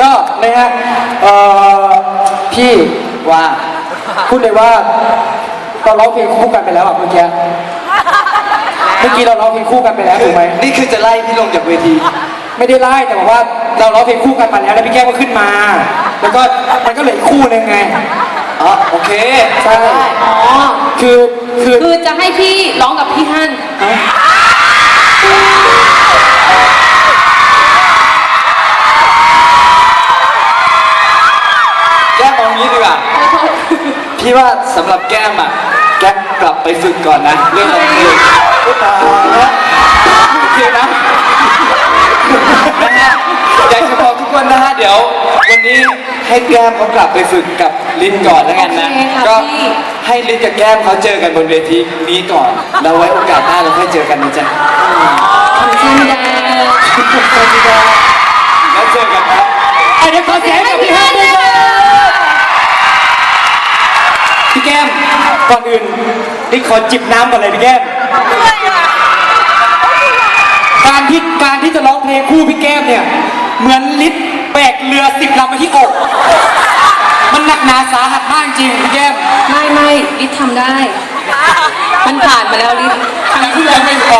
ก็นะฮะเอ่อพี่ว่าพูดเลยว่าเราร้องเพลงคู่กันไปแล้วอะเมื่อกี้เมื่อกี้เราร้องเพลงคู่กันไปแล้วถูกไหมนี่คือจะไล่พี่ลงจากเวที ไม่ได้ไล่แต่บอกว่าเราร้องเพลงคู่กันมาแล้วแล้วพี่แก้วก็ขึ้นมา แล้วก็มันก็เหลืออีกคู่หนึงไงอ๋อโอเคใช่อ๋อคือคือคือจะให้พี่ร้องกับพี่ฮั่นแก้ พี่ว่าสำหรับแก้มอะ แก้มกลับไปฝึกก่อนนะ เรื่องของเพลงก็ตายแล้วโอเคนะนะฮะอยากจะบอกทุกคนนะฮะเดี๋ยว วันนี้ให้แก้มเขากลับไปฝึกกับลิ้นก่อนแล้วกันนะ โอเคค่ะก็พี่ ให้ลิ้นกับแก้มเขาเจอกันบนเวทีนี้ก่อนแล้วไว้โอกาสหน้าเราค่อยเจอกันนะจ๊ะทำใจไม่ได้แล้วเจอกันครับอะเดี๋ยวขอเสียงให้กับพี่ฮันด้วยค ก้ม ก่อนอื่นนี่ขอจิบน้ำก่อนเลยพี่แก้ม การที่การที่จะร้องเพลงคู่พี่แก้มเนี่ย เหมือนลิศแบกเรือสิบลำมาที่อก มันหนักหนาสาหัสมากจริงพี่แก้ม ไม่ไม่ลิศทำได้ มันผ่านมาแล้วลิศครั้งที่แล้วไม่พอ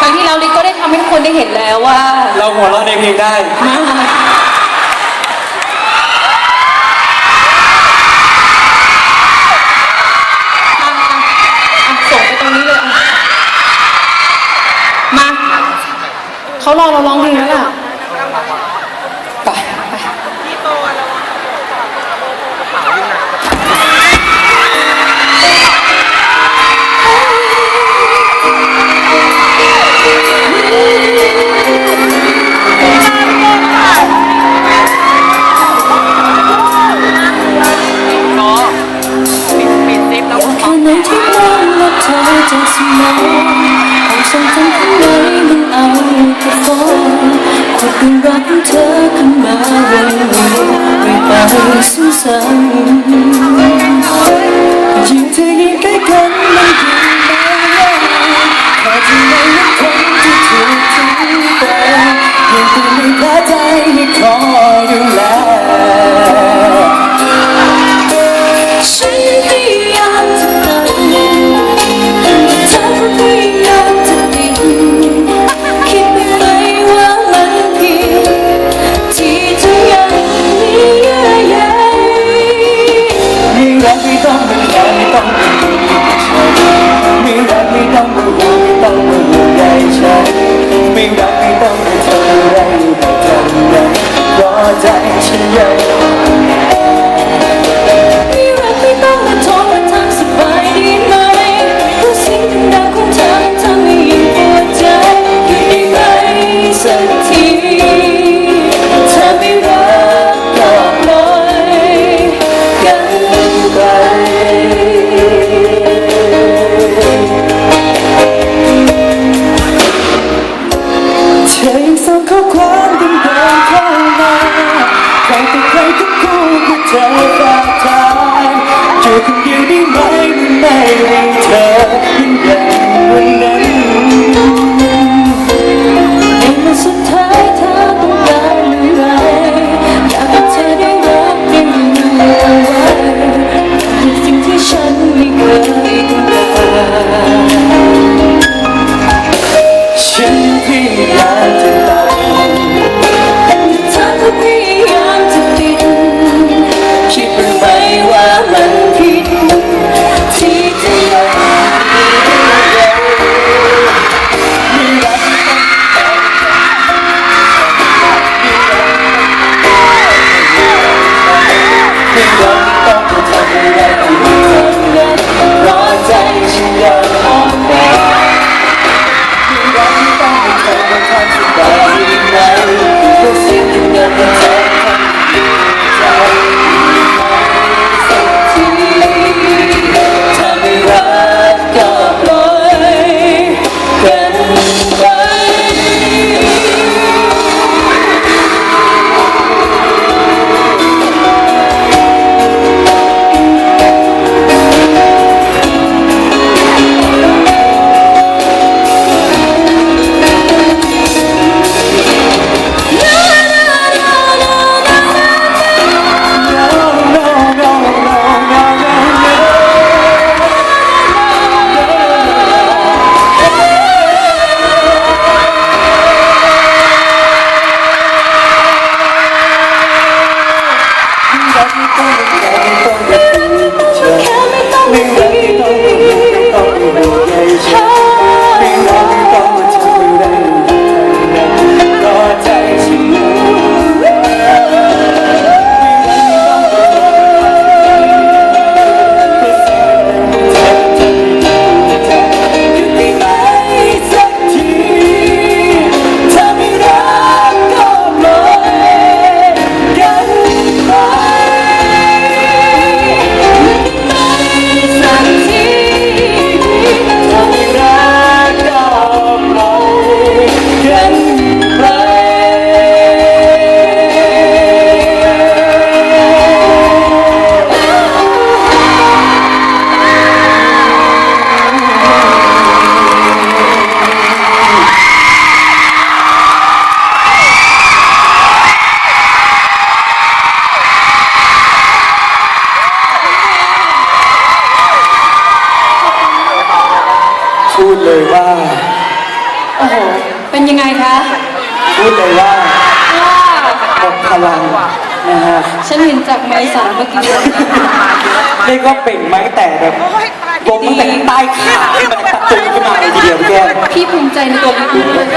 ครั้งที่แล้วลิศก็ได้ทำให้ทุกคนได้เห็นแล้วว่า เราหัวเราะในเพลงได้ มา เขารอเราร้องเพลงแล้วล่ะไปแค่ไหนที่เริ่มลบเธอจากสมอง ฉันทรงจำข้างในมันเอาแต่ฟ้องคนดเรื่องรักเธอขึ้นมาวันนี้ไม่ไปซ้ำๆยิ่งเธอยิ่งใกล้กันมันยิ่งเบาแค่ที่ไหน ไม่รักไม่ต้องเป็นเธออะไรไม่จำเลยเพราะใจฉันยัง ยังไงคะพูดเลยว่าว้าวหมดพลังนะฮะฉันเห็นจากไม้สารเมื่อกี้เรียกว่าเป่งไม้แต่แบบลมตั้งแต่ใต้ขาขึ้นมาตะตุ่มขึ้นมาเลยทีเดียวพี่แก้มพี่ภูมิใจในตัวพี่มาก